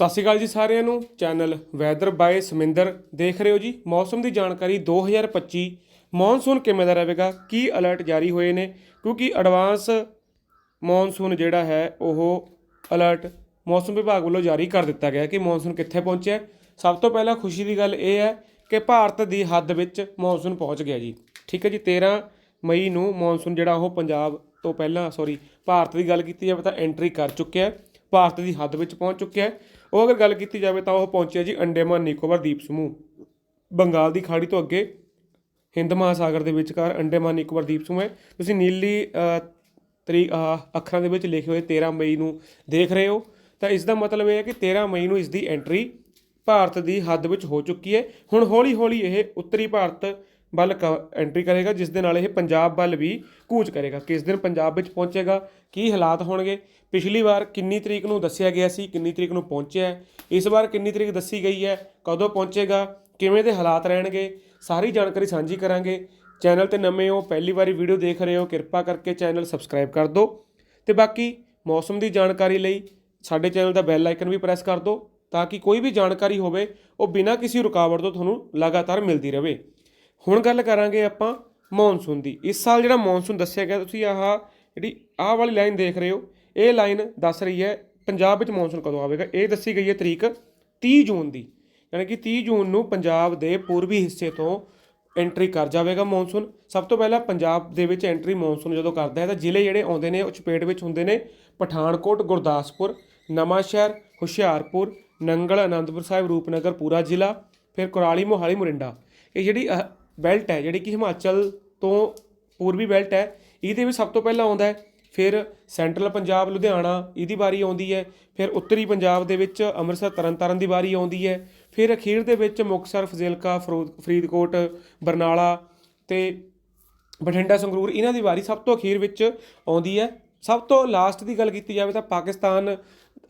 ਸਤਿ ਸ਼੍ਰੀ ਅਕਾਲ ਜੀ ਸਾਰਿਆਂ ਨੂੰ। ਚੈਨਲ ਵੈਦਰ ਬਾਏ ਸਮਿੰਦਰ ਦੇਖ ਰਹੇ ਹੋ ਜੀ। ਮੌਸਮ ਦੀ ਜਾਣਕਾਰੀ 2025 ਮੌਨਸੂਨ ਕਿਵੇਂ ਦਾ ਰਹੇਗਾ? ਕੀ ਅਲਰਟ ਜਾਰੀ ਹੋਏ ਨੇ? ਕਿਉਂਕਿ ਐਡਵਾਂਸ ਮੌਨਸੂਨ ਜਿਹੜਾ ਹੈ, ਉਹ ਅਲਰਟ ਮੌਸਮ ਵਿਭਾਗ ਵੱਲੋਂ ਜਾਰੀ ਕਰ ਦਿੱਤਾ ਗਿਆ ਕਿ ਮੌਨਸੂਨ ਕਿੱਥੇ ਪਹੁੰਚਿਆ ਸਭ ਤੋਂ ਪਹਿਲਾਂ ਖੁਸ਼ੀ ਦੀ ਗੱਲ ਇਹ ਹੈ ਕਿ ਭਾਰਤ ਦੀ ਹੱਦ ਵਿੱਚ ਮੌਨਸੂਨ ਪਹੁੰਚ ਗਿਆ ਜੀ। ਠੀਕ ਹੈ ਜੀ 13 ਮਈ ਨੂੰ ਮੌਨਸੂਨ ਜਿਹੜਾ ਉਹ ਪੰਜਾਬ ਤੋਂ ਪਹਿਲਾਂ ਸੌਰੀ ਭਾਰਤ ਦੀ ਗੱਲ ਕੀਤੀ ਜਾਵੇ ਤਾਂ ਐਂਟਰੀ ਕਰ ਚੁੱਕਿਆ ਹੈ। ਭਾਰਤ ਦੀ ਹੱਦ ਵਿੱਚ ਪਹੁੰਚ ਚੁੱਕਿਆ ਹੈ। ਉਹ ਅਗਰ ਗੱਲ ਕੀਤੀ ਜਾਵੇ ਤਾਂ ਉਹ ਪਹੁੰਚਿਆ ਜੀ ਅੰਡੇਮਾਨ ਨਿਕੋਬਾਰ ਦੀਪ ਸਮੂਹ। ਬੰਗਾਲ ਦੀ ਖਾੜੀ ਤੋਂ ਅੱਗੇ ਹਿੰਦ ਮਹਾਸਾਗਰ ਦੇ ਵਿਚਕਾਰ ਅੰਡੇਮਾਨ ਨਿਕੋਬਾਰ ਦੀਪ ਸਮੂਹ ਹੈ। ਤੁਸੀਂ ਨੀਲੀ ਤਰੀ ਅੱਖਰਾਂ ਦੇ ਵਿੱਚ ਲਿਖੇ ਹੋਏ 13 ਮਈ ਨੂੰ ਦੇਖ ਰਹੇ ਹੋ। ਤਾਂ ਇਸ ਦਾ ਮਤਲਬ ਇਹ ਹੈ ਕਿ 13 ਮਈ ਨੂੰ ਇਸ ਦੀ ਐਂਟਰੀ ਭਾਰਤ ਦੀ ਹੱਦ ਵਿੱਚ ਹੋ ਚੁੱਕੀ ਹੈ। ਹੁਣ ਹੌਲੀ ਹੌਲੀ ਇਹ ਉੱਤਰੀ ਭਾਰਤ ਵੱਲ ਐਂਟਰੀ ਕਰੇਗਾ, ਜਿਸ ਦੇ ਨਾਲ ਇਹ ਪੰਜਾਬ ਵੱਲ ਵੀ ਕੂਚ ਕਰੇਗਾ। ਕਿਸ ਦਿਨ ਪੰਜਾਬ ਵਿੱਚ ਪਹੁੰਚੇਗਾ, ਕੀ ਹਾਲਾਤ ਹੋਣਗੇ ਪਿਛਲੀ ਵਾਰ ਕਿੰਨੀ ਤਰੀਕ ਨੂੰ ਦੱਸਿਆ ਗਿਆ ਸੀ, ਕਿੰਨੀ ਤਰੀਕ ਨੂੰ ਪਹੁੰਚਿਆ ਇਸ ਵਾਰ ਕਿੰਨੀ ਤਰੀਕ ਦੱਸੀ ਗਈ ਹੈ, ਕਦੋਂ ਪਹੁੰਚੇਗਾ, ਕਿਵੇਂ ਦੇ ਹਾਲਾਤ ਰਹਿਣਗੇ, ਸਾਰੀ ਜਾਣਕਾਰੀ ਸਾਂਝੀ ਕਰਾਂਗੇ। ਚੈਨਲ ਤੇ ਨਵੇਂ ਹੋ, ਪਹਿਲੀ ਵਾਰੀ ਵੀਡੀਓ ਦੇਖ ਰਹੇ ਹੋ, ਕਿਰਪਾ ਕਰਕੇ ਚੈਨਲ ਸਬਸਕ੍ਰਾਈਬ ਕਰ ਦਿਓ। ਤੇ ਬਾਕੀ ਮੌਸਮ ਦੀ ਜਾਣਕਾਰੀ ਲਈ ਸਾਡੇ ਚੈਨਲ ਦਾ ਬੈਲ ਆਈਕਨ ਵੀ ਪ੍ਰੈਸ ਕਰ ਦਿਓ, ਤਾਂ ਕਿ ਕੋਈ ਵੀ ਜਾਣਕਾਰੀ ਹੋਵੇ, ਉਹ ਬਿਨਾਂ ਕਿਸੇ ਰੁਕਾਵਟ ਤੋਂ ਤੁਹਾਨੂੰ ਲਗਾਤਾਰ ਮਿਲਦੀ ਰਹੇ ਹੁਣ ਗੱਲ ਕਰਾਂਗੇ ਆਪਾਂ ਮੌਨਸੂਨ ਦੀ। ਇਸ ਸਾਲ ਜਿਹੜਾ ਮੌਨਸੂਨ ਦੱਸਿਆ ਗਿਆ, ਤੁਸੀਂ ਆਹ ਜਿਹੜੀ ਆਹ ਵਾਲੀ ਲਾਈਨ ਦੇਖ ਰਹੇ ਹੋ ਇਹ ਲਾਈਨ ਦੱਸ ਰਹੀ ਹੈ ਪੰਜਾਬ ਵਿੱਚ ਮੌਨਸੂਨ ਕਦੋਂ ਆਵੇਗਾ? ਇਹ ਦੱਸੀ ਗਈ ਹੈ ਤਰੀਕ 30 ਜੂਨ ਦੀ। ਯਾਨੀ ਕਿ 30 ਜੂਨ ਨੂੰ ਪੰਜਾਬ ਦੇ ਪੂਰਬੀ ਹਿੱਸੇ ਤੋਂ ਐਂਟਰੀ ਕਰ ਜਾਵੇਗਾ ਮੌਨਸੂਨ। ਸਭ ਤੋਂ ਪਹਿਲਾਂ ਪੰਜਾਬ ਦੇ ਵਿੱਚ ਐਂਟਰੀ ਮੌਨਸੂਨ ਜਦੋਂ ਕਰਦਾ ਹੈ ਤਾਂ ਜ਼ਿਲ੍ਹੇ ਜਿਹੜੇ ਆਉਂਦੇ ਨੇ ਉਹ ਚਪੇਟ ਵਿੱਚ ਹੁੰਦੇ ਨੇ ਪਠਾਨਕੋਟ ਗੁਰਦਾਸਪੁਰ ਨਵਾਂਸ਼ਹਿਰ ਹੁਸ਼ਿਆਰਪੁਰ ਨੰਗਲ ਅਨੰਦਪੁਰ ਸਾਹਿਬ ਰੂਪਨਗਰ ਪੂਰਾ ਜ਼ਿਲ੍ਹਾ ਫਿਰ ਕੁਰਾਲੀ ਮੋਹਾਲੀ ਮੁਰਿੰਡਾ। ਇਹ ਜਿਹੜੀ ਅਹ, ਬੈਲਟ ਹੈ ਜਿਹੜੀ ਕਿ ਹਿਮਾਚਲ ਤੋਂ ਪੂਰਬੀ ਬੈਲਟ ਹੈ ਇਹਦੇ ਵਿੱਚ ਸਭ ਤੋਂ ਪਹਿਲਾਂ ਆਉਂਦਾ ਹੈ ਫਿਰ ਸੈਂਟਰਲ ਪੰਜਾਬ, ਲੁਧਿਆਣਾ ਇਹਦੀ ਵਾਰੀ ਆਉਂਦੀ ਹੈ, ਫਿਰ ਉੱਤਰੀ ਪੰਜਾਬ ਦੇ ਵਿੱਚ ਅੰਮ੍ਰਿਤਸਰ, ਤਰਨਤਾਰਨ ਦੀ ਵਾਰੀ ਆਉਂਦੀ ਹੈ, ਫਿਰ ਅਖੀਰ ਦੇ ਵਿੱਚ ਮੁਕਤਸਰ, ਫਜ਼ਿਲਕਾ ਫਰੋ- ਫਰੀਦਕੋਟ, ਬਰਨਾਲਾ ਤੇ ਬਠਿੰਡਾ, ਸੰਗਰੂਰ, ਇਹਨਾਂ ਦੀ ਵਾਰੀ ਸਭ ਤੋਂ ਅਖੀਰ ਵਿੱਚ ਆਉਂਦੀ ਹੈ। ਸਭ ਤੋਂ ਲਾਸਟ ਦੀ ਗੱਲ ਕੀਤੀ ਜਾਵੇ ਤਾਂ ਪਾਕਿਸਤਾਨ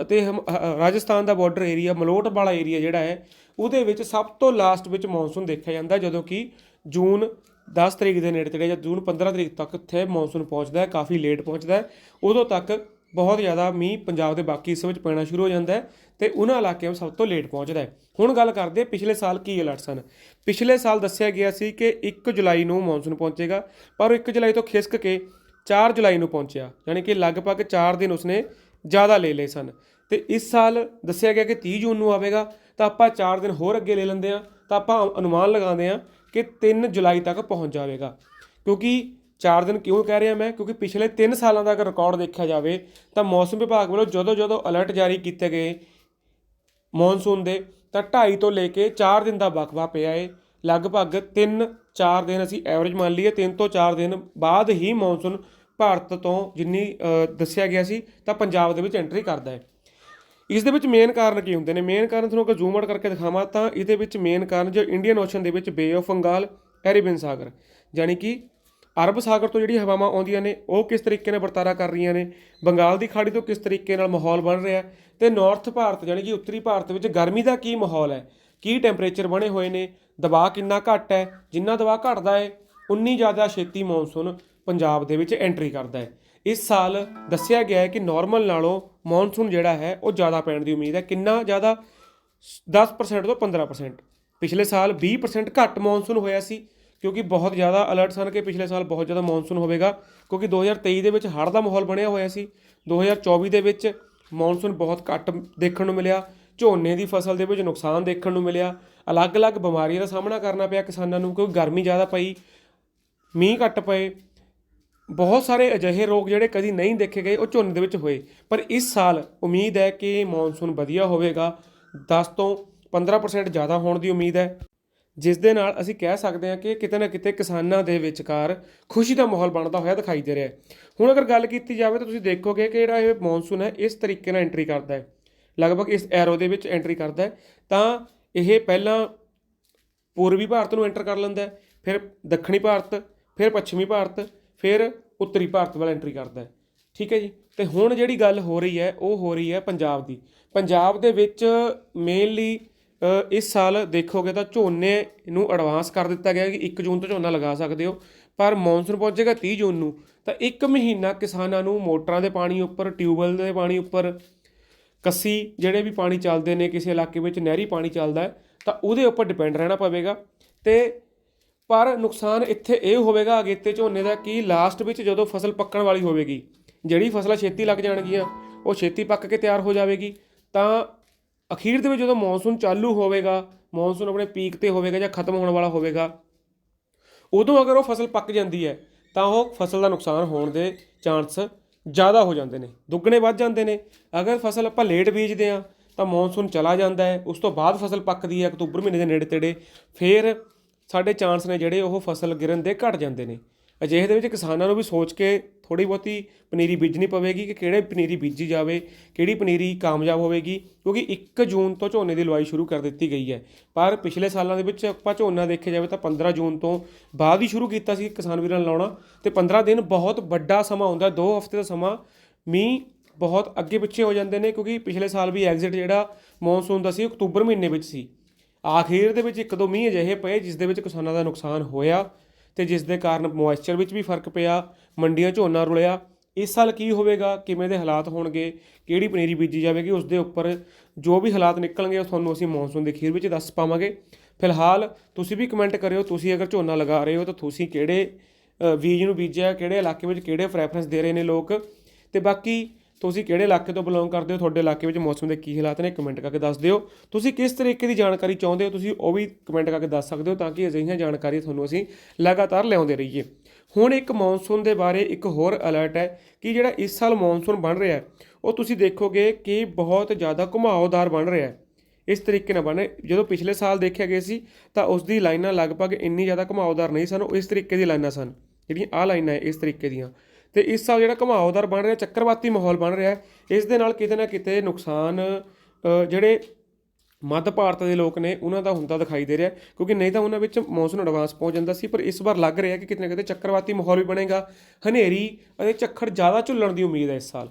ਅਤੇ ਹਮ- ਅ- ਰਾਜਸਥਾਨ ਦਾ ਬਾਰਡਰ ਏਰੀਆ ਮਲੋਟ ਵਾਲਾ ਏਰੀਆ ਜਿਹੜਾ ਹੈ, ਉਹਦੇ ਵਿੱਚ ਸਭ ਤੋਂ ਲਾਸਟ ਵਿੱਚ ਮੌਨਸੂਨ ਦੇਖਿਆ ਜਾਂਦਾ, ਜਦੋਂ ਕਿ ਜੂਨ 10 ਤਰੀਕ ਦੇ ਨੇੜੇ ਤੇੜੇ ਜਾਂ ਜੂਨ 15 ਤਰੀਕ ਤੱਕ ਇੱਥੇ ਮੌਨਸੂਨ ਪਹੁੰਚਦਾ ਹੈ, ਕਾਫੀ ਲੇਟ ਪਹੁੰਚਦਾ ਹੈ। ਉਦੋਂ ਤੱਕ ਬਹੁਤ ਜ਼ਿਆਦਾ ਮੀਂਹ ਪੰਜਾਬ ਦੇ ਬਾਕੀ ਹਿੱਸੇ ਵਿੱਚ ਪੈਣਾ ਸ਼ੁਰੂ ਹੋ ਜਾਂਦਾ ਹੈ ਤੇ ਉਹਨਾਂ ਇਲਾਕਿਆਂ ਵਿੱਚ ਸਭ ਤੋਂ ਲੇਟ ਪਹੁੰਚਦਾ ਹੈ। ਹੁਣ ਗੱਲ ਕਰਦੇ ਪਿਛਲੇ ਸਾਲ ਕੀ ਅਲਰਟ ਸਨ ਪਿਛਲੇ ਸਾਲ ਦੱਸਿਆ ਗਿਆ ਸੀ ਕਿ 1 ਜੁਲਾਈ ਨੂੰ ਮੌਨਸੂਨ ਪਹੁੰਚੇਗਾ, ਪਰ ਉਹ 1 ਜੁਲਾਈ ਤੋਂ ਖਿਸਕ ਕੇ 4 ਜੁਲਾਈ ਨੂੰ ਪਹੁੰਚਿਆ, ਯਾਨੀ ਕਿ ਲਗਭਗ 4 ਦਿਨ ਉਸਨੇ ਜ਼ਿਆਦਾ ਲੈ ਲਏ ਸਨ। ਤੇ ਇਸ ਸਾਲ ਦੱਸਿਆ ਗਿਆ ਕਿ 30 ਜੂਨ ਨੂੰ ਆਵੇਗਾ, ਤਾਂ ਆਪਾਂ 4 ਦਿਨ ਹੋਰ ਅੱਗੇ ਲੈ ਲੈਂਦੇ ਆ ਤਾਂ ਆਪਾਂ ਅਨੁਮਾਨ ਲਗਾਉਂਦੇ ਆ ਕਿ 3 ਜੁਲਾਈ ਤੱਕ ਪਹੁੰਚ ਜਾਵੇਗਾ। ਕਿਉਂਕਿ 4 ਦਿਨ ਕਿਉਂ ਕਹਿ ਰਿਹਾ ਮੈਂ? ਕਿਉਂਕਿ ਪਿਛਲੇ 3 ਸਾਲਾਂ ਦਾ ਅਗਰ ਰਿਕਾਰਡ ਦੇਖਿਆ ਜਾਵੇ, ਤਾਂ ਮੌਸਮ ਵਿਭਾਗ ਵੱਲੋਂ ਜਦੋਂ ਜਦੋਂ ਅਲਰਟ ਜਾਰੀ ਕੀਤੇ ਗਏ ਮੌਨਸੂਨ ਦੇ, ਤਾਂ 2.5 ਤੋਂ ਲੈ ਕੇ 4 ਦਿਨ ਦਾ ਵਕਵਾ ਪਿਆ ਏ। ਲਗਭਗ 3-4 ਦਿਨ ਅਸੀਂ ਐਵਰੇਜ ਮੰਨ ਲਈਏ 3 ਤੋਂ 4 ਦਿਨ ਬਾਅਦ ਹੀ ਮੌਨਸੂਨ ਭਾਰਤ ਤੋਂ ਜਿੰਨੀ ਦੱਸਿਆ ਗਿਆ ਸੀ, ਤਾਂ ਪੰਜਾਬ ਦੇ ਵਿੱਚ ਐਂਟਰੀ ਕਰਦਾ ਹੈ ਇਸ ਦੇ ਵਿੱਚ ਮੇਨ ਕਾਰਨ ਕੀ ਹੁੰਦੇ ਨੇ? ਮੇਨ ਕਾਰਨ ਤੁਹਾਨੂੰ ਅਗਰ ਜ਼ੂਮ ਆਊਟ ਕਰਕੇ ਦਿਖਾਵਾਂ ਤਾਂ ਇਹਦੇ ਵਿੱਚ ਮੇਨ ਕਾਰਨ ਜੋ ਇੰਡੀਅਨ ਓਸ਼ਨ ਦੇ ਵਿੱਚ ਬੇ ਆਫ ਬੰਗਾਲ ਐਰੀਬਨ ਸਾਗਰ ਯਾਨੀ ਕਿ ਅਰਬ ਸਾਗਰ ਤੋਂ ਜਿਹੜੀ ਹਵਾਵਾਂ ਆਉਂਦੀਆਂ ਨੇ, ਉਹ ਕਿਸ ਤਰੀਕੇ ਨਾਲ ਵਰਤਾਰਾ ਕਰ ਰਹੀਆਂ ਨੇ? ਬੰਗਾਲ ਦੀ ਖਾੜੀ ਤੋਂ ਕਿਸ ਤਰੀਕੇ ਨਾਲ ਮਾਹੌਲ ਬਣ ਰਿਹਾ? ਤੇ ਨਾਰਥ ਭਾਰਤ, ਯਾਨੀ ਕਿ ਉੱਤਰੀ ਭਾਰਤ ਵਿੱਚ ਗਰਮੀ ਦਾ ਕੀ ਮਾਹੌਲ ਹੈ? ਕੀ ਟੈਂਪਰੇਚਰ ਬਣੇ ਹੋਏ ਨੇ? ਦਬਾਅ ਕਿੰਨਾ ਘੱਟ ਹੈ? ਜਿੰਨਾ ਦਬਾਅ ਘਟਦਾ ਹੈ, ਉਨੀ ਜ਼ਿਆਦਾ ਛੇਤੀ ਮੌਨਸੂਨ ਪੰਜਾਬ ਦੇ ਵਿੱਚ ਐਂਟਰੀ ਕਰਦਾ ਹੈ। ਇਸ ਸਾਲ ਦੱਸਿਆ ਗਿਆ ਹੈ ਕਿ ਨਾਰਮਲ ਨਾਲੋਂ ਮੌਨਸੂਨ ਜਿਹੜਾ ਹੈ ਉਹ ਜ਼ਿਆਦਾ ਪੈਣ ਦੀ ਉਮੀਦ ਹੈ। ਕਿੰਨਾ ਜ਼ਿਆਦਾ? 10% ਤੋਂ 15% ਪਿਛਲੇ ਸਾਲ 20% ਘੱਟ ਮੌਨਸੂਨ ਹੋਇਆ ਸੀ, ਕਿਉਂਕਿ ਬਹੁਤ ਜ਼ਿਆਦਾ ਅਲਰਟ ਸਨ ਕਿ ਪਿਛਲੇ ਸਾਲ ਬਹੁਤ ਜ਼ਿਆਦਾ ਮੌਨਸੂਨ ਹੋਵੇਗਾ, ਕਿਉਂਕਿ 2023 ਦੇ ਵਿੱਚ ਹੜ੍ਹ ਦਾ ਮਾਹੌਲ ਬਣਿਆ ਹੋਇਆ ਸੀ। 2024 ਦੇ ਵਿੱਚ ਮੌਨਸੂਨ ਬਹੁਤ ਘੱਟ ਦੇਖਣ ਨੂੰ ਮਿਲਿਆ, ਝੋਨੇ ਦੀ ਫਸਲ ਦੇ ਵਿੱਚ ਨੁਕਸਾਨ ਦੇਖਣ ਨੂੰ ਮਿਲਿਆ। ਅਲੱਗ-ਅਲੱਗ ਬਿਮਾਰੀਆਂ ਦਾ ਸਾਹਮਣਾ ਕਰਨਾ ਪਿਆ ਕਿਸਾਨਾਂ ਨੂੰ, ਕਿਉਂਕਿ ਗਰਮੀ ਜ਼ਿਆਦਾ ਪਈ, ਮੀਂਹ ਘੱਟ ਪਏ ਬਹੁਤ ਸਾਰੇ ਅਜਿਹੇ ਰੋਗ ਜਿਹੜੇ ਕਦੀ ਨਹੀਂ ਦੇਖੇ ਗਏ, ਉਹ ਝੋਨੇ ਦੇ ਵਿੱਚ ਹੋਏ। ਪਰ ਇਸ ਸਾਲ ਉਮੀਦ ਹੈ ਕਿ ਮੌਨਸੂਨ ਵਧੀਆ ਹੋਵੇਗਾ। 10 ਤੋਂ 15% ਜ਼ਿਆਦਾ ਹੋਣ ਦੀ ਉਮੀਦ ਹੈ। ਜਿਸ ਦੇ ਨਾਲ ਅਸੀਂ ਕਹਿ ਸਕਦੇ ਹਾਂ ਕਿ ਕਿਤੇ ਨਾ ਕਿਤੇ ਕਿਸਾਨਾਂ ਦੇ ਵਿਚਕਾਰ ਖੁਸ਼ੀ ਦਾ ਮਾਹੌਲ ਬਣਦਾ ਹੋਇਆ ਦਿਖਾਈ ਦੇ ਰਿਹਾ ਹੈ। ਹੁਣ ਅਗਰ ਗੱਲ ਕੀਤੀ ਜਾਵੇ ਤਾਂ ਤੁਸੀਂ ਦੇਖੋਗੇ ਕਿ ਜਿਹੜਾ ਇਹ ਮੌਨਸੂਨ ਹੈ, ਇਸ ਤਰੀਕੇ ਨਾਲ ਐਂਟਰੀ ਕਰਦਾ ਹੈ। ਲਗਭਗ ਇਸ ਐਰੋ ਦੇ ਵਿੱਚ ਐਂਟਰੀ ਕਰਦਾ ਹੈ। ਤਾਂ ਇਹ ਪਹਿਲਾਂ ਪੂਰਬੀ ਭਾਰਤ ਨੂੰ ਐਂਟਰ ਕਰ ਲੈਂਦਾ ਹੈ, ਫਿਰ ਦੱਖਣੀ ਭਾਰਤ, ਫਿਰ ਪੱਛਮੀ ਭਾਰਤ ਫਿਰ ਉੱਤਰੀ ਭਾਰਤ ਵੱਲ ਐਂਟਰੀ ਕਰਦਾ ਹੈ। ਠੀਕ ਹੈ ਜੀ? ਤੇ ਹੁਣ ਜਿਹੜੀ ਗੱਲ ਹੋ ਰਹੀ ਹੈ, ਉਹ ਹੋ ਰਹੀ ਹੈ ਪੰਜਾਬ ਦੀ। ਪੰਜਾਬ ਦੇ ਵਿੱਚ ਮੇਨਲੀ ਇਸ ਸਾਲ ਦੇਖੋਗੇ ਤਾਂ ਝੋਨੇ ਨੂੰ ਐਡਵਾਂਸ ਕਰ ਦਿੱਤਾ ਗਿਆ ਕਿ 1 ਜੂਨ ਤੋਂ ਝੋਨਾ ਲਗਾ ਸਕਦੇ ਹੋ। ਪਰ ਮੌਨਸੂਨ ਪਹੁੰਚੇਗਾ 30 ਜੂਨ ਨੂੰ, ਤਾਂ ਇੱਕ ਮਹੀਨਾ ਕਿਸਾਨਾਂ ਨੂੰ ਮੋਟਰਾਂ ਦੇ ਪਾਣੀ ਉੱਪਰ, ਟਿਊਬਵੈੱਲ ਦੇ ਪਾਣੀ ਉੱਪਰ, ਕੱਸੀ ਜਿਹੜੇ ਵੀ ਪਾਣੀ ਚੱਲਦੇ ਨੇ, ਕਿਸੇ ਇਲਾਕੇ ਵਿੱਚ ਨਹਿਰੀ ਪਾਣੀ ਚੱਲਦਾ ਹੈ, ਤਾਂ ਉਹਦੇ ਉੱਪਰ ਡਿਪੈਂਡ ਰਹਿਣਾ ਪਵੇਗਾ। ਤੇ ਪਰ ਨੁਕਸਾਨ ਇੱਥੇ ਇਹ ਹੋਵੇਗਾ ਅਗੇਤੇ ਝੋਨੇ ਦਾ ਕਿ ਲਾਸਟ ਵਿੱਚ ਜਦੋਂ ਫਸਲ ਪੱਕਣ ਵਾਲੀ ਹੋਵੇਗੀ, ਜਿਹੜੀ ਫਸਲਾਂ ਛੇਤੀ ਲੱਗ ਜਾਣਗੀਆਂ, ਉਹ ਛੇਤੀ ਪੱਕ ਕੇ ਤਿਆਰ ਹੋ ਜਾਵੇਗੀ, ਤਾਂ ਅਖੀਰ ਦੇ ਵਿੱਚ ਜਦੋਂ ਮੌਨਸੂਨ ਚਾਲੂ ਹੋਵੇਗਾ, ਮੌਨਸੂਨ ਆਪਣੇ ਪੀਕ ਤੇ ਹੋਵੇਗਾ ਜਾਂ ਖਤਮ ਹੋਣ ਵਾਲਾ ਹੋਵੇਗਾ, ਉਦੋਂ ਅਗਰ ਉਹ ਫਸਲ ਪੱਕ ਜਾਂਦੀ ਹੈ, ਤਾਂ ਉਹ ਫਸਲ ਦਾ ਨੁਕਸਾਨ ਹੋਣ ਦੇ ਚਾਂਸ ਜ਼ਿਆਦਾ ਹੋ ਜਾਂਦੇ ਨੇ, ਦੁੱਗਣੇ ਵੱਧ ਜਾਂਦੇ ਨੇ। ਅਗਰ ਫਸਲ ਆਪਾਂ ਲੇਟ ਬੀਜਦੇ ਆ ਤਾਂ ਮੌਨਸੂਨ ਚਲਾ ਜਾਂਦਾ ਹੈ, ਉਸ ਤੋਂ ਬਾਅਦ ਫਸਲ ਪੱਕਦੀ ਹੈ ਅਕਤੂਬਰ ਮਹੀਨੇ ਦੇ ਨੇੜੇ ਤੇੜੇ, ਫਿਰ ਸਾਡੇ ਚਾਂਸ ਨੇ ਜਿਹੜੇ ਉਹ ਫਸਲ ਗਿਰਨ ਦੇ ਘਟ ਜਾਂਦੇ ਨੇ। ਅਜਿਹੇ ਦੇ ਵਿੱਚ ਕਿਸਾਨਾਂ ਨੂੰ ਵੀ ਸੋਚ ਕੇ ਥੋੜੀ ਬਹੁਤੀ ਪਨੀਰੀ ਬੀਜਣੀ ਪਵੇਗੀ ਕਿ ਕਿਹੜੇ ਪਨੀਰੀ ਬੀਜੀ ਜਾਵੇ, ਕਿਹੜੀ ਪਨੀਰੀ ਕਾਮਯਾਬ ਹੋਵੇਗੀ, ਕਿਉਂਕਿ 1 ਜੂਨ ਤੋਂ ਝੋਨੇ ਦੀ ਲਵਾਈ ਸ਼ੁਰੂ ਕਰ ਦਿੱਤੀ ਗਈ ਹੈ। ਪਰ ਪਿਛਲੇ ਸਾਲਾਂ ਦੇ ਵਿੱਚ ਆਪਾਂ ਝੋਨਾ ਦੇਖਿਆ ਜਾਵੇ ਤਾਂ 15 ਜੂਨ ਤੋਂ ਬਾਅਦ ਹੀ ਸ਼ੁਰੂ ਕੀਤਾ ਸੀ ਕਿਸਾਨ ਵੀਰਾਂ ਨੇ ਲਾਉਣਾ ਤੇ 15 ਦਿਨ ਬਹੁਤ ਵੱਡਾ ਸਮਾਂ ਹੁੰਦਾ 2 ਹਫ਼ਤੇ ਦਾ ਸਮਾਂ ਮੀਂਹ ਬਹੁਤ ਅੱਗੇ ਪਿੱਛੇ ਹੋ ਜਾਂਦੇ ਨੇ ਕਿਉਂਕਿ ਪਿਛਲੇ ਸਾਲ ਵੀ ਐਗਜ਼ਿਟ ਜਿਹੜਾ ਮੌਨਸੂਨ ਦਾ ਸੀ, ਅਕਤੂਬਰ ਮਹੀਨੇ ਵਿੱਚ ਸੀ। ਆਖੀਰ ਦੇ ਵਿੱਚ ਇੱਕ ਦੋ ਮੀਂਹ ਅਜਿਹੇ ਪਏ ਜਿਸ ਦੇ ਵਿੱਚ ਕਿਸਾਨਾਂ ਦਾ ਨੁਕਸਾਨ ਹੋਇਆ ਤੇ ਜਿਸ ਦੇ ਕਾਰਨ ਮੋਇਸਚਰ ਵਿੱਚ ਵੀ ਫ਼ਰਕ ਪਿਆ, ਮੰਡੀਆਂ ਝੋਨਾ ਰੁਲਿਆ। ਇਸ ਸਾਲ ਕੀ ਹੋਵੇਗਾ, ਕਿਵੇਂ ਦੇ ਹਾਲਾਤ ਹੋਣਗੇ, ਕਿਹੜੀ ਪਨੀਰੀ ਬੀਜੀ ਜਾਵੇਗੀ, ਉਸ ਦੇ ਉੱਪਰ ਜੋ ਵੀ ਹਾਲਾਤ ਨਿਕਲਣਗੇ ਉਹ ਤੁਹਾਨੂੰ ਅਸੀਂ ਮੌਨਸੂਨ ਦੇ ਖੀਰ ਵਿੱਚ ਦੱਸ ਪਾਵਾਂਗੇ। ਫਿਲਹਾਲ ਤੁਸੀਂ ਵੀ ਕਮੈਂਟ ਕਰਿਓ, ਤੁਸੀਂ ਅਗਰ ਝੋਨਾ ਲਗਾ ਰਹੇ ਹੋ ਤਾਂ ਤੁਸੀਂ ਕਿਹੜੇ ਬੀਜ ਨੂੰ ਬੀਜਿਆ, ਕਿਹੜੇ ਇਲਾਕੇ ਵਿੱਚ ਕਿਹੜੇ ਪ੍ਰੈਫਰੈਂਸ ਦੇ ਰਹੇ ਨੇ ਲੋਕ। ਤੇ ਬਾਕੀ ਤੁਸੀਂ ਕਿਹੜੇ ਇਲਾਕੇ ਤੋਂ ਬਿਲੋਂਗ ਕਰਦੇ ਹੋ, ਤੁਹਾਡੇ ਇਲਾਕੇ ਵਿੱਚ ਮੌਸਮ ਦੇ ਕੀ ਹਾਲਾਤ ਨੇ ਕਮੈਂਟ ਕਰਕੇ ਦੱਸ ਦਿਓ। ਤੁਸੀਂ ਕਿਸ ਤਰੀਕੇ ਦੀ ਜਾਣਕਾਰੀ ਚਾਹੁੰਦੇ ਹੋ, ਤੁਸੀਂ ਉਹ ਵੀ ਕਮੈਂਟ ਕਰਕੇ ਦੱਸ ਸਕਦੇ ਹੋ ਤਾਂ ਕਿ ਅਜਿਹੀਆਂ ਜਾਣਕਾਰੀ ਤੁਹਾਨੂੰ ਅਸੀਂ ਲਗਾਤਾਰ ਲਿਆਉਂਦੇ ਰਹੀਏ। ਹੁਣ ਇੱਕ ਮੌਨਸੂਨ ਦੇ ਬਾਰੇ ਇੱਕ ਹੋਰ ਅਲਰਟ ਹੈ ਕਿ ਜਿਹੜਾ ਇਸ ਸਾਲ ਮੌਨਸੂਨ ਬਣ ਰਿਹਾ ਹੈ, ਉਹ ਤੁਸੀਂ ਦੇਖੋਗੇ ਕਿ ਬਹੁਤ ਜ਼ਿਆਦਾ ਘੁਮਾਉਦਾਰ ਬਣ ਰਿਹਾ ਹੈ। ਇਸ ਤਰੀਕੇ ਨਾਲ ਬਣੇ ਜਦੋਂ ਪਿਛਲੇ ਸਾਲ ਦੇਖਿਆ ਗਿਆ ਸੀ, ਤਾਂ ਉਸ ਦੀ ਲਾਈਨਾਂ ਲਗਭਗ ਇੰਨੀ ਜ਼ਿਆਦਾ ਘੁਮਾਉਦਾਰ ਨਹੀਂ ਸਨ, ਉਹ ਇਸ ਤਰੀਕੇ ਦੀ ਲਾਈਨਾਂ ਸਨ। ਜਿਹੜੀਆਂ ਆਹ ਲਾਈਨਾਂ ਹੈ, ਇਸ ਤਰੀਕੇ ਦੀਆਂ। ਤੇ ਇਸ ਸਾਲ ਜਿਹੜਾ ਘੁਮਾਉਦਾਰ ਬਣ ਰਿਹਾ, ਚੱਕਰਵਾਤੀ ਮਾਹੌਲ ਬਣ ਰਿਹਾ, ਇਸ ਦੇ ਨਾਲ ਕਿਤੇ ਨਾ ਕਿਤੇ ਨੁਕਸਾਨ ਜਿਹੜੇ ਮੱਧ ਭਾਰਤ ਦੇ ਲੋਕ ਨੇ, ਉਹਨਾਂ ਦਾ ਹੁੰਦਾ ਦਿਖਾਈ ਦੇ ਰਿਹਾ, ਕਿਉਂਕਿ ਨਹੀਂ ਤਾਂ ਉਹਨਾਂ ਵਿੱਚ ਮੌਨਸੂਨ ਐਡਵਾਂਸ ਪਹੁੰਚ ਜਾਂਦਾ ਸੀ, ਪਰ ਇਸ ਵਾਰ ਲੱਗ ਰਿਹਾ ਕਿ ਕਿਤੇ ਨਾ ਕਿਤੇ ਚੱਕਰਵਾਤੀ ਮਾਹੌਲ ਵੀ ਬਣੇਗਾ। ਹਨੇਰੀ ਅਤੇ ਝੱਖੜ ਜ਼ਿਆਦਾ ਝੁੱਲਣ ਦੀ ਉਮੀਦ ਹੈ ਇਸ ਸਾਲ,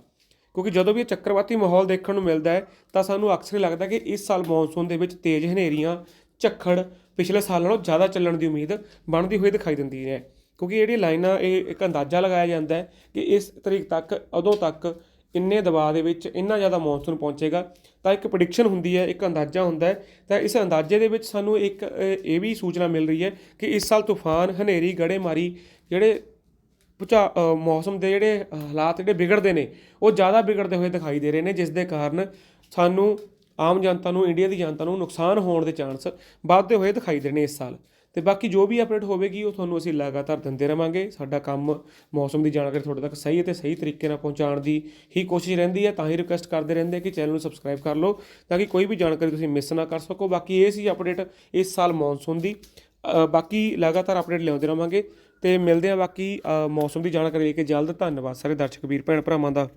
ਕਿਉਂਕਿ ਜਦੋਂ ਵੀ ਇਹ ਚੱਕਰਵਾਤੀ ਮਾਹੌਲ ਦੇਖਣ ਨੂੰ ਮਿਲਦਾ ਹੈ, ਤਾਂ ਸਾਨੂੰ ਅਕਸਰ ਹੀ ਲੱਗਦਾ ਕਿ ਇਸ ਸਾਲ ਮੌਨਸੂਨ ਦੇ ਵਿੱਚ ਤੇਜ਼ ਹਨੇਰੀਆਂ ਝੱਖੜ ਪਿਛਲੇ ਸਾਲ ਨਾਲੋਂ ਜ਼ਿਆਦਾ ਚੱਲਣ ਦੀ ਉਮੀਦ ਬਣਦੀ ਹੋਈ ਦਿਖਾਈ ਦਿੰਦੀ ਹੈ। ਕਿਉਂਕਿ ਜਿਹੜੀ ਲਾਈਨਾਂ, ਇਹ ਇੱਕ ਅੰਦਾਜ਼ਾ ਲਗਾਇਆ ਜਾਂਦਾ ਹੈ ਕਿ ਇਸ ਤਰੀਕ ਤੱਕ, ਉਦੋਂ ਤੱਕ ਇੰਨੇ ਦਬਾਅ ਦੇ ਵਿੱਚ ਇੰਨਾ ਜ਼ਿਆਦਾ ਮੌਨਸੂਨ ਪਹੁੰਚੇਗਾ, ਤਾਂ ਇੱਕ ਪ੍ਰੈਡਿਕਸ਼ਨ ਹੁੰਦੀ ਹੈ, ਇੱਕ ਅੰਦਾਜ਼ਾ ਹੁੰਦਾ ਹੈ। ਤਾਂ ਇਸ ਅੰਦਾਜ਼ੇ ਦੇ ਵਿੱਚ ਸਾਨੂੰ ਇੱਕ, ਇਹ ਵੀ ਸੂਚਨਾ ਮਿਲ ਰਹੀ ਹੈ ਕਿ ਇਸ ਸਾਲ ਤੂਫਾਨ, ਹਨੇਰੀ ਗੜੇਮਾਰੀ ਜਿਹੜੇ ਭੁਚਾ ਮੌਸਮ ਦੇ ਜਿਹੜੇ ਹਾਲਾਤ ਜਿਹੜੇ ਵਿਗੜਦੇ ਨੇ, ਉਹ ਜ਼ਿਆਦਾ ਵਿਗੜਦੇ ਹੋਏ ਦਿਖਾਈ ਦੇ ਰਹੇ ਨੇ, ਜਿਸ ਦੇ ਕਾਰਨ ਸਾਨੂੰ ਆਮ ਜਨਤਾ ਨੂੰ ਇੰਡੀਆ ਦੀ ਜਨਤਾ ਨੂੰ ਨੁਕਸਾਨ ਹੋਣ ਦੇ ਚਾਂਸ ਵੱਧਦੇ ਹੋਏ ਦਿਖਾਈ ਦੇ ਰਹੇ ਨੇ ਇਸ ਸਾਲ। ਤੇ ਬਾਕੀ ਜੋ ਵੀ ਅਪਡੇਟ ਹੋਵੇਗੀ, ਉਹ ਤੁਹਾਨੂੰ ਅਸੀਂ ਲਗਾਤਾਰ ਦਿੰਦੇ ਰਵਾਂਗੇ। ਸਾਡਾ ਕੰਮ ਮੌਸਮ ਦੀ ਜਾਣਕਾਰੀ ਤੁਹਾਡੇ ਤੱਕ ਸਹੀ ਅਤੇ ਸਹੀ ਤਰੀਕੇ ਨਾਲ ਪਹੁੰਚਾਉਣ ਦੀ ਹੀ ਕੋਸ਼ਿਸ਼ ਰਹਿੰਦੀ ਹੈ। ਤਾਂ ਹੀ ਰਿਕੁਐਸਟ ਕਰਦੇ ਰਹਿੰਦੇ ਕਿ ਚੈਨਲ ਨੂੰ ਸਬਸਕ੍ਰਾਈਬ ਕਰ ਲਓ, ਤਾਂ ਕਿ ਕੋਈ ਵੀ ਜਾਣਕਾਰੀ ਤੁਸੀਂ ਮਿਸ ਨਾ ਕਰ ਸਕੋ। ਬਾਕੀ ਇਹ ਸੀ ਅਪਡੇਟ ਇਸ ਸਾਲ ਮੌਨਸੂਨ ਦੀ। ਬਾਕੀ ਲਗਾਤਾਰ ਅਪਡੇਟ ਲਿਆਉਂਦੇ ਰਵਾਂਗੇ ਤੇ ਮਿਲਦੇ ਹਾਂ ਬਾਕੀ ਮੌਸਮ ਦੀ ਜਾਣਕਾਰੀ ਲੈ ਕੇ। ਜਲਦ ਧੰਨਵਾਦ ਸਾਰੇ ਦਰਸ਼ਕ, ਵੀਰ, ਭੈਣ ਭਰਾਵਾਂ ਦਾ।